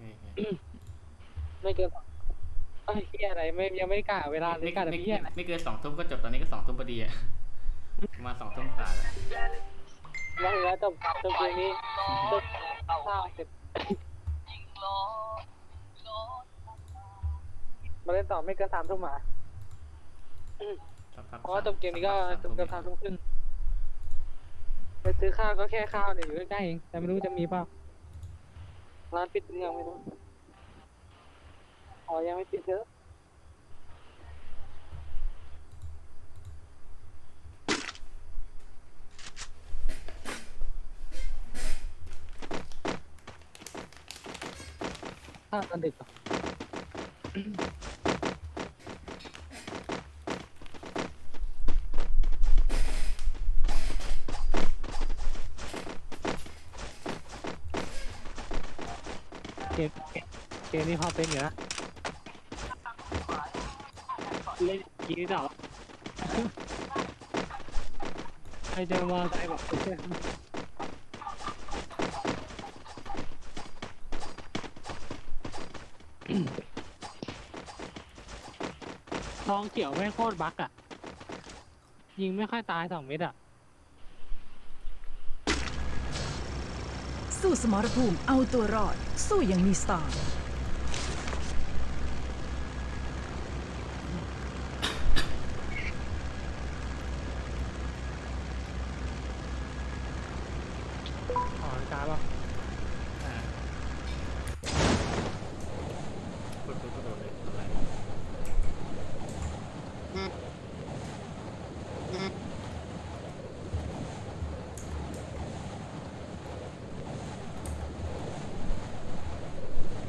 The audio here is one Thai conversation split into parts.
เฮ้ยไม่เกินไอ้ยเฮียอะไรไม่ยังไม่กล้าเวลาไม่ไม่กล้าไม่ทำเฮียอะไรไม่เกินสองทุ่มก็จบตอนนี้ก็สองทุ่มพอดีอะประมาณสองทุ่มกว่าแล้วแล้วแล้วจบจบเกมนี้จบข้าวเสร็จมาเล่นต่อไม่เกินสามทุ่มอะสักพักเพราะว่าจบเกมนี้ก็สาจบเกินสามทุ่มครึ่งไปซื้อข้าวก็แค่ข้าวเนี่ยอยู่ใกล้ๆเองแต่ไม่รู้จะมีเปล่า ร้านปิดหรือยั เกมนี้พอเป็นอยู่นะเล่นกีนี่ต่อใครจะมาใครบอกทองเขียวไม่โคตรบั๊กอะ ยิงไม่ค่อยตายสองเม็ดอะ สู้สมรภูมิเอาตัวรอด สู้อยังมีสไตล์ อ๋อจ้าป่ะ อ่าพูดพูดพูดเลยอะไร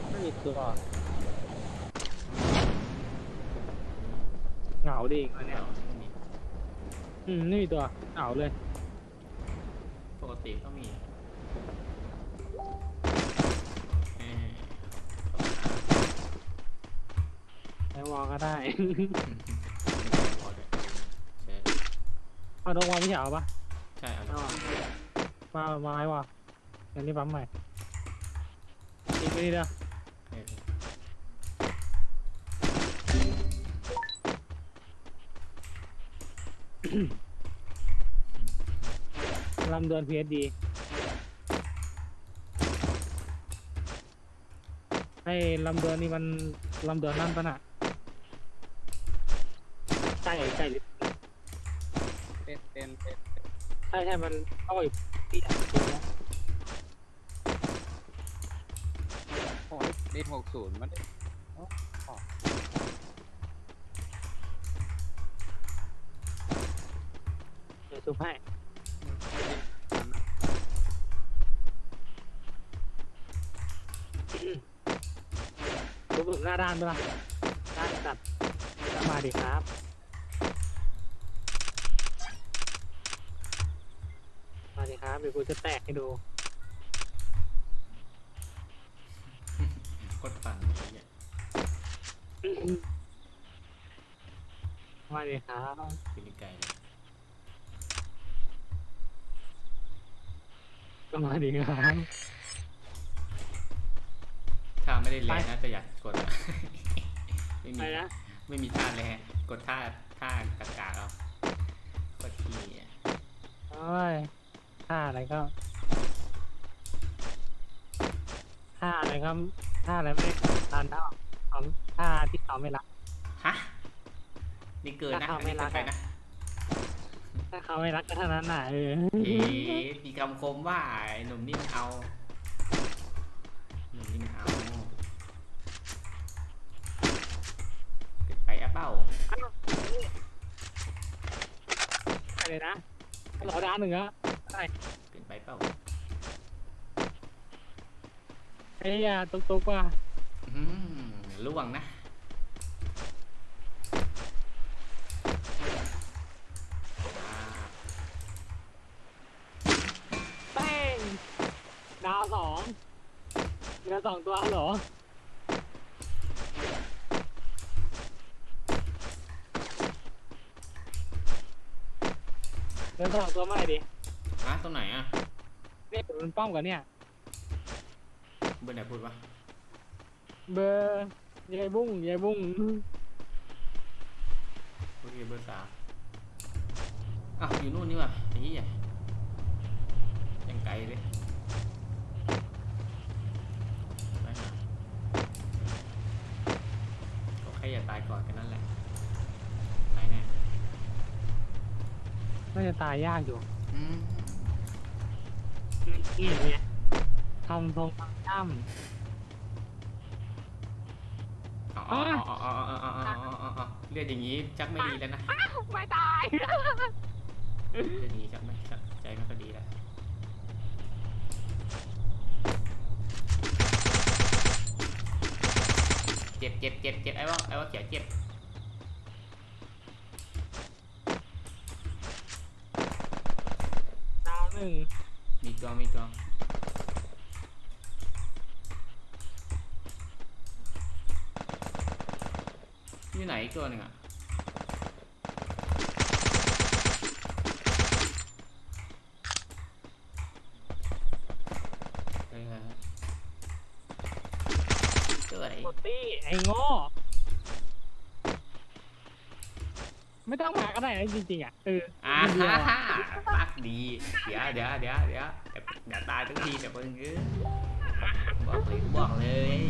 ไม่มี ตัวเหงาดิอันไม่เนี้ยเอาไม่มีอืมไม่มีตัวเหงาเลย ปกติก็มีเอ้ยไอวอลก็ได้ พอเลยใช่เอาดอกวอลไม่ใช่เอาปะใช่เอาเอามามาไอวอลเดี๋ยวนี้ปั๊มใหม่อีกไปดีเดียวเอ ลำเดือนพีเอสดีให้ลำเดือนนี่มันลำเดือนนั่นปะน่ะใช่ใช่หรือเป็นเป็นเป็นใช่ใช่มันเข้าอยู่ที่อะตรงเนี้ยโอ้ยดีหกศูนย์มันได้ เดี๋ยวซูม ให้ซูมถึงหน้าด้านปะล่ะด้านจัดมาดิครับมาดิครับเดี๋ยวกูจะแตกให้ดูโคตรปั่นเลยเนี่ยมาดิครับฟิลิปไกลเลย ก็มาดิครับถ้าไม่ได้แรงไปนะแต่อยากกดอะไม่มี ไปนะไม่มีท่าแรงกดท่าท่ากากาเอาโคตรขี้อะโอ้ยท่าอะไรก็ท่าอะไรก็ท่าอะไรไม่ทันเท่าเอาท่าที่เขาไม่รักฮะนี่เกินนะถ้าอันเขาไม่นี้รัเกิกนไปอะนะ ถ้าเขาไม่รักก็เท่านั้นน่ะเออเอ๊ะมีคำคมว่าไอ้หนุ่มนี่มันเอาหนุ่มนี่มันเอาเกิดไปอะเป้าไปเลยนะรอด้านหนึ่งอะได้เกินไปเป้าไอ้ยาตุ๊กตุ๊กว่ะอืมล่วงนะอ่า แป้งดาวสองเหลือ สองตัวเหรอเหลือสองตัวเมื่อไหร่ดิอะตรงไหนอะเนี่ยมันป้อมกันเนี่ย เบอร์ไหนพูดวะเบอร์ยายบุ้งยายบุ้งโอเคเบอร์สามอะอยู่นู่นนี่ว่ะไอ้เหี้ยยังไกลเลยไปหาก็แค่อย่า ตายก่อนแค่นั้นแหละตายแน่น่าจะตายยากอยู่อืมนี่เนี่ยทำทรงทำจ้อ๋ออ๋ออ๋ออ๋ออ๋ออ๋ออ๋ออ๋ออ๋อเลือดอย่างนี้ชักไม่ดีแล้วนะำไม่ตาย เลือดอย่างนี้ชักไม่ชักใจไม่ค่อยดีแล้ว เจ็บเจ็บเจ็บเจ็บไอ้ว่าไอ้ว่าเขียวเจ็บดาวหนึ่งมีตัวมีตัวอยู่ไหนอีกตัวหนึ่งอะเฮ้ยเฮ้ยเฮ้ยตัวไหน หมดตี้ ไอ้โง่ไม่ต้องมาก็ได้นะจริงๆอะเอออ่าเดียวฮ่าอะฮ่าปักดีเดี๋ยวเดี๋ยวเดี๋ยวเดี๋ยวเดี๋ยวเดี๋ยวตายทั้งทีเดี๋ยวมึงเอ้ยบอกเลยบอกเลย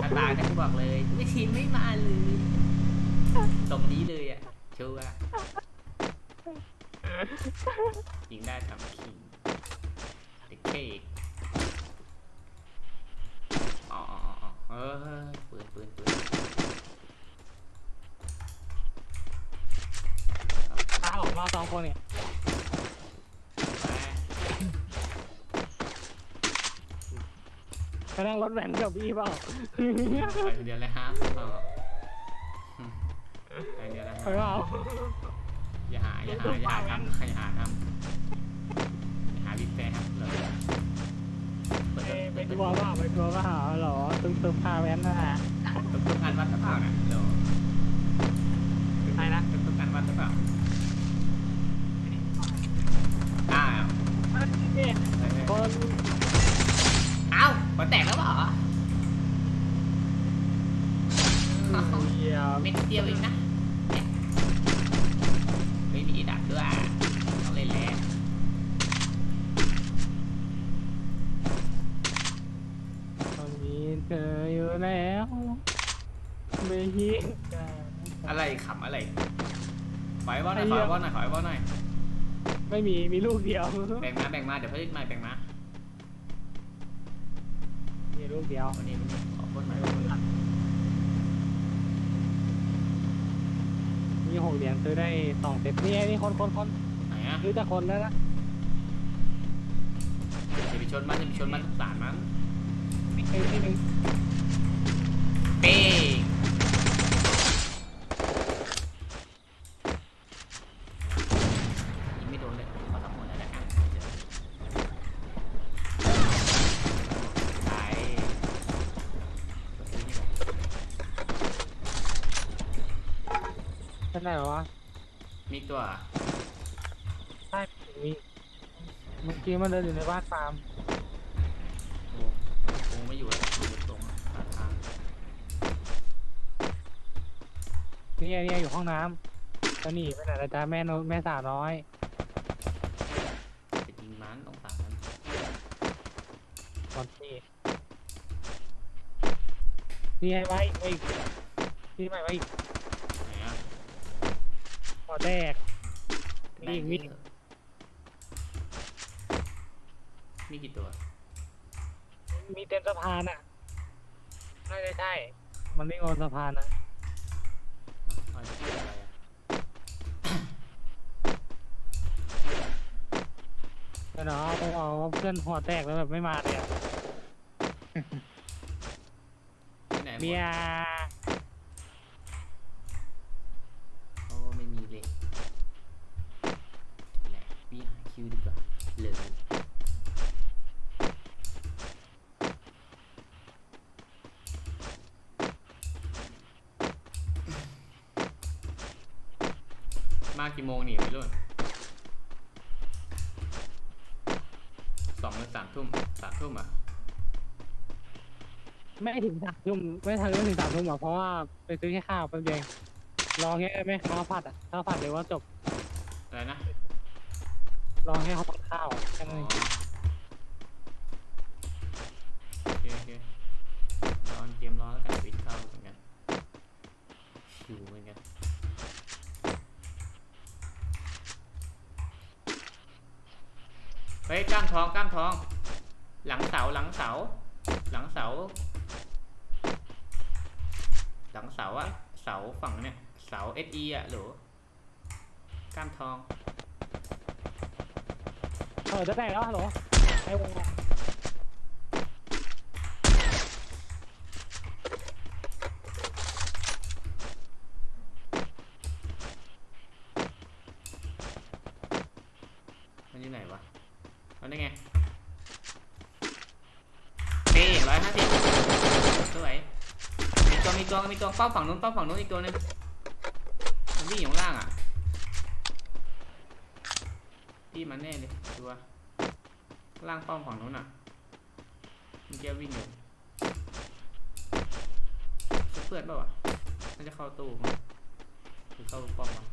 ถ้าตายนะกูบอกเลยไม่ทีมไม่มาเลยตรงนี้เลยอะชัวร์ยิงได้ทำคิงเด็กเค้กอ๋ออ๋อ ออเออปืนปืนปืนตาออกมาสองคนเนี่ยไปไปนั่งรถแวนกับพี่เปล่าไปเดียวเลยฮะเออไปเดียวเลยไปฮะเปล่าอย่าหาอย่าหาอย่าหาทำอย่าหาทำอย่าหาบิ๊กแฟร์ครับเลย ไปต้นไปเปิดทัวร์เปล่าไปทัวร์เปล่าเหรอตึ้งตึ้งพาแว้นนะฮะต้นต้นงานวัดหรือเปล่าเนี่ยเดี๋ยวไปนะต้นต้นงานวัดหรือเปล่าอ้าวนี่เฮ้ยเฮ้ยคนอ้าวมันแตกแล้วเหรอเดียวเม็ดเดียวเองนะ ไม่ฮิตอะไรขำอะไรขอให้บอลหน่อยขอให้บอลหน่อยขอให้บอลหน่อยไม่มีมีลูกเดียวแบ่งมาแบ่งมาเดี๋ยวเพิ่มมาแบ่งมามีลูกเดียววันนี้วันนี้ขอบอลหน่อยมีหกเหรียญซื้อได้สองเซตนี่ไงนี่คนคนคนไหนอะซื้อแต่คนแล้วนะจะไปชนมันจะไปชนมันสงสารมันไม่เคยที่หนึ่ง นี่แหละเป็นไรวะมีตัวใช่มีเมื่อกี้มันเดินอยู่ในบ้านฟาร์มโอ้คงไม่อยู่แล้วอยู่ตรงหาทางนี่ไงนี่ไงอยู่ห้องน้ำแล้วหนีไปไหนละจ๊ะแม่นแม่สาวน้อยจะยิงมันตรงสามนั้นตอนนี้นี่ไงไว้ไว้อีกนี่ไม่ไว้อีกไหนอะพอ แตกนี่อีกมีมีกี่ตัว มีเต็มสะพานอะน่าจะใช่ มันไม่งอนสะพานนะอะอะไรอะไรอะเดี๋ยวเนาะต้องเอาเพื่อนหัวแตกแล้วแบบไม่มาเลยอะที่ไหนหมดเบียร์ โอ้ไม่มีเลยแหละพี่หา คิวดีกว่าเลยมากี่โมงนี่พี่รุ่นสองหรือสามทุ่มสามทุ่มอะ ไม่ถึงสามทุ่มไม่ทันไม่ถึงสามทุ่มหรอกเพราะว่าไปซื้อแค่ข้าวแป๊บเดียวเองรอแค่แม่ข้าวผัดอะข้าวผัดเดี๋ยวว่าจบอะไรนะ รอแค่เขาผัดข้าวแค่นั้นเองโอเคโอเครอเตรียมรอแล้วกันปิดเข้าเหมือนกันหิวเหมือนกันเฮ้ยกล้ามท้องกล้ามท้อง หลังเสาหลังเสา หลังเสา หลังเสาอะเสาฝั่งเนี่ยเสาเอสอะหรือกล้ามทอง ออจะแตกแล้วฮัลโหลไอ้วงอะมันอยู่ไหนวะเอาได้ไงเต้ร้อยห้าสิบสวยมีตัวมีตัวมีตัวเป้าฝั่งนู้นเป้าฝั่งนู้นอีกตัวหนึงมันวิ่งอยู่ข้างล่างอะพี่มันแน่เลย ล่างป้าฝั่งนู้นอะมันแกวิ่งอยู่เพื่อนเปล่าวะน่าจะเข้าตู้มั้งหรือเข้าป้อมวะ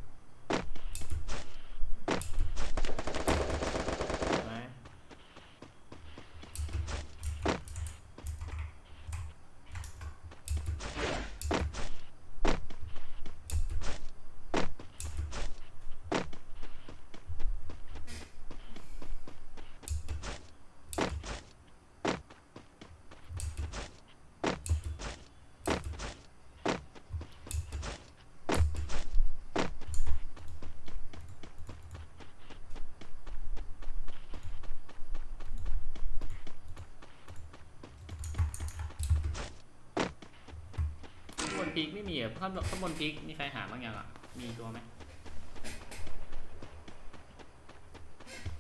พีกไม่มีเหรอะข้างบนข้างบนพีกมีใครหาบ้างยังอะ มีตัวไหม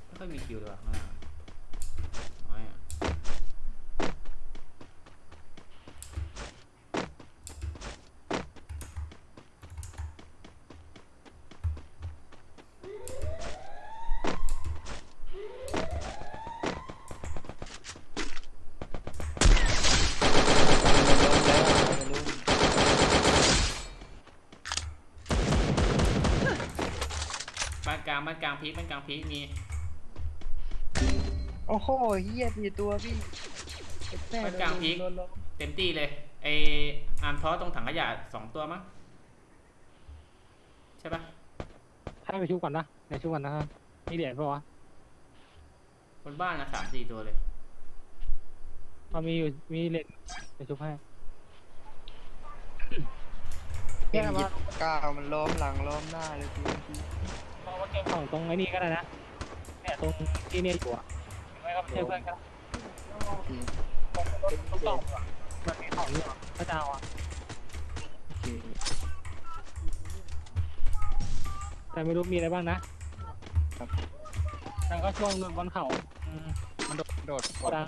ไม่ค่อยมีคิวเลยว่ะน้อยอะ บ้าน กลางบ้านกลางพีกบ้านกลางพีกมีโอ้โหเฮียดีตัวพี่แม่มันกลางพีคโดนล้มเต็มที่เลยไออาร์มท้อตรงถังขยะสองตัวมั้งใช่ปะให้ไปชุบก่อนนะเดี๋ยวชุบก่อนนะครับมีเหรียญปะวะบนบ้านนะสามสี่ตัวเลยเอามีอยู่มีเหรียญไปชุบให้แค่ว่าก้าวมันล้มหลังล้มหน้าเลยพี่ พี่มองว่าเกมของตรงไอ้นี่ก็ได้นะ เนี่ยตรงที่เนี่ยอยู่อะไม่ก็ไม่ใช่เพื่อนกันพี่ต้องตอบอะมันมีของอยู่อะพระเจ้าอะพี่แต่ไม่รู้มีอะไรบ้างนะครับแต่ก็ช่วงบนเขาอืมมันโดดโดดโกดัง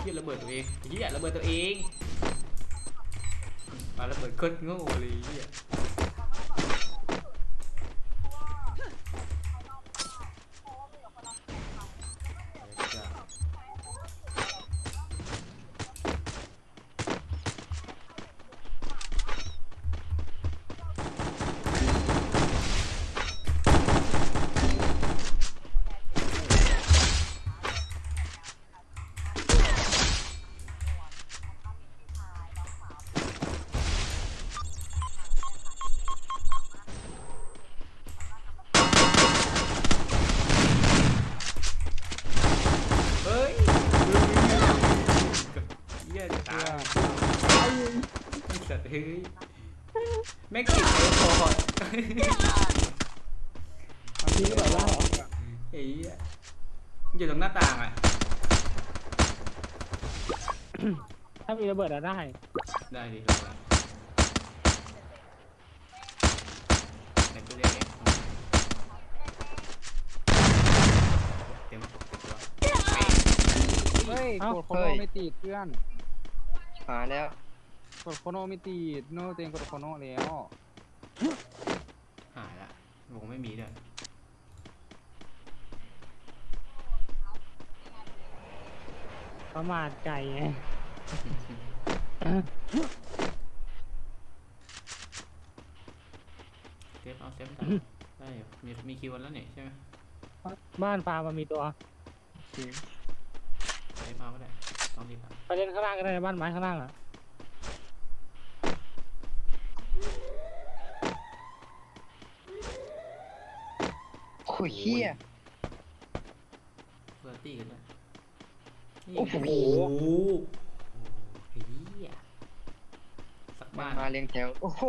เฮียระเบิดตัวเองเฮียระเบิดตัวเองปาระเบิดโคตรโง่เลยเฮีย ระเบิดอะได้ ได้ดิลองละไหนตัวเล็กเนี่ยเต็มตัวเฮ้ยเอ้า กดโคโนไม่ติดเพื่อน หาแล้ว กดโคโนไม่ติดโน่เต็งกดโคโนแล้วหายละวงไม่มีด้วยประมาทไก่ไง เซฟเอาเซฟได้ได้อยู่มีมีคิวแล้วนี่ใช่ไหมบ้านฟาร์มมันมีตัวเซฟเอาก็ได้ต้องรีบเอาไปเล่นข้างล่างก็ได้นะบ้านไม้ข้างล่างอะโอ้ยเฮีย เพื่อตีกันด้วยนี่โอ้โหเฮียสัก มาบ้านมาเรียงแถว โอ้โห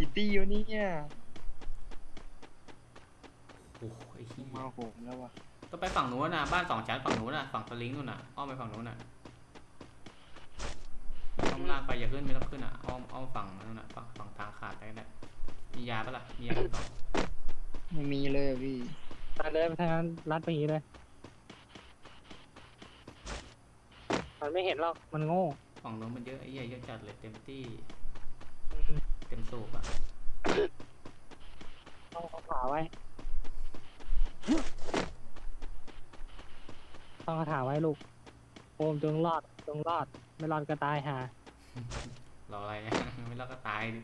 อีตี้อยู่นี่เนี่ยโอ้โหไอ้เหี้ยมาโหมแล้ววะต้องไปฝั่งนู้นนะบ้านสองชั้นฝั่งนู้นนะฝั่งสลิงนู่นน่ะอ้อมไปฝั่งนู้นน่ะอ้อมล่างไปอย่าขึ้นไม่ต้องขึ้นอะอ้อมอ้อมฝั่งนู้นน่ะฝั่งฝั่งทางขาดไปก็ได้มียาปะล่ะมียาสองไม่มีเลยอะพี่ไปเลยไปทางนั้นรัดไปอย่างนี้เลย มันไม่เห็นหรอก มันโง่ ฝั่งนู้นมันเยอะไอ้เหี้ยเยอะจัดเลยเต็มที่ เต็มสูบอะต้องเอาขาไว้ ต้องเอาขาไว้ลูก โอมจงรอด จงรอด ไม่รอดก็ตายหารออะไรเนี่ยไม่รอดก็ตายดิ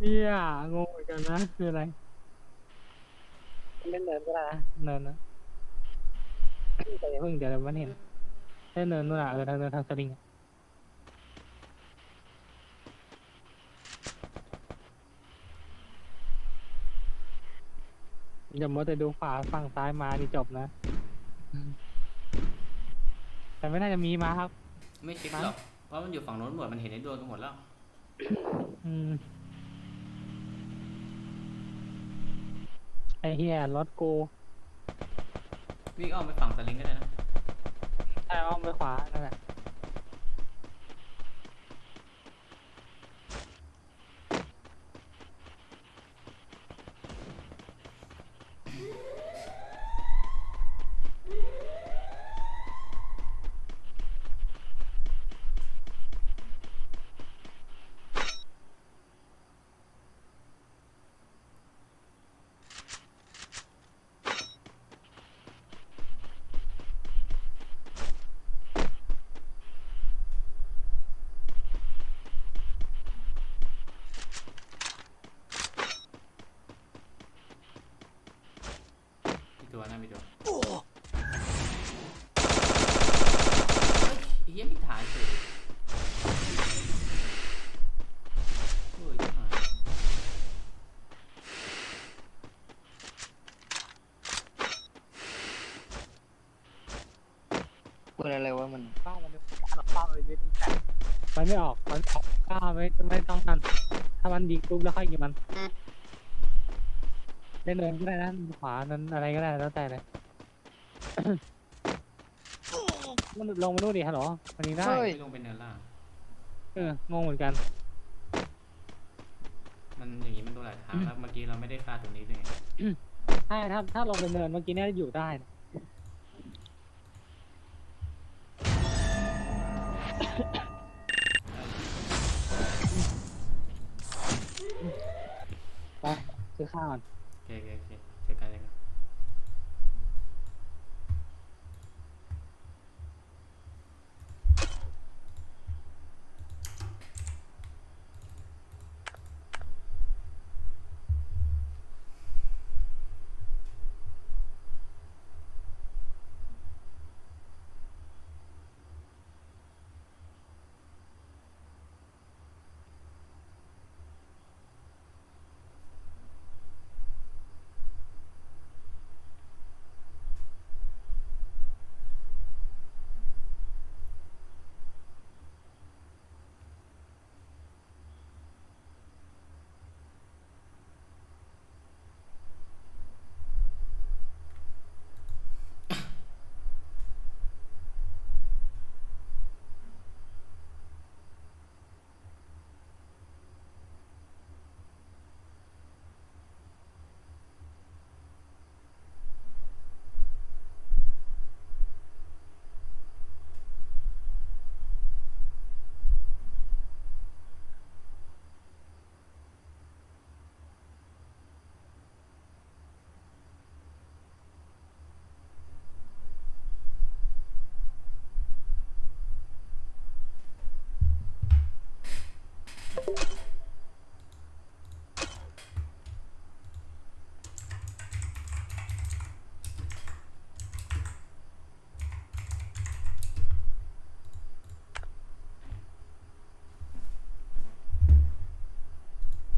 เฮียงงเหมือนกันนะ คืออะไรเล่นเนินก็ได้นะเนินนะแต่อย่าเพิ่งเดี๋ยวมันเห็นเล่นเนินนู่นอะเออทางเนินทางสลิงอะ อย่ามัวแต่ดูขวาฝั่งซ้ายมาดิจบนะ แต่ไม่น่าจะมีมาครับ ไม่ชิปหรอกเพราะมันอยู่ฝั่งโน้นหมดมันเห็นในดวงกันหมดแล้ว อืมไอเฮียรถกูวิ่งอ้อมไปฝั่งสลิงก็ได้นะใช่อ้อมไปขวานั่นแหละ มีตัวนะมีตัวเฮ้ยไอ้เฮียไม่ถ่ายเลยโอ้ยชิบหาย เปิดอะไรวะมัน เป้ามันไม่เป้ามันไม่ต้องแต่ มันไม่ออก มันออกก้าวไม่ไม่ต้องนั่น ถ้ามันดีปุ๊บแล้วค่อยยิงมันเล่นเนินก็ได้นะขวานั้นอะไรก็ได้แล้วแต่เลยมันลงมาดูนดิฮัลโหลมันยิงได้เฮ้ย ไม่ลงเป็นเนินล่าง เอองงเหมือนกัน มันอย่างงี้มันโดนหลายทางแล้วเมื่อกี้เราไม่ได้คาดตรงนี้เลยไงใช่ถ้าถ้าลงเป็นเนินเมื่อกี้เนี่ยอยู่ได้นะ ซื้อข้าวก่อน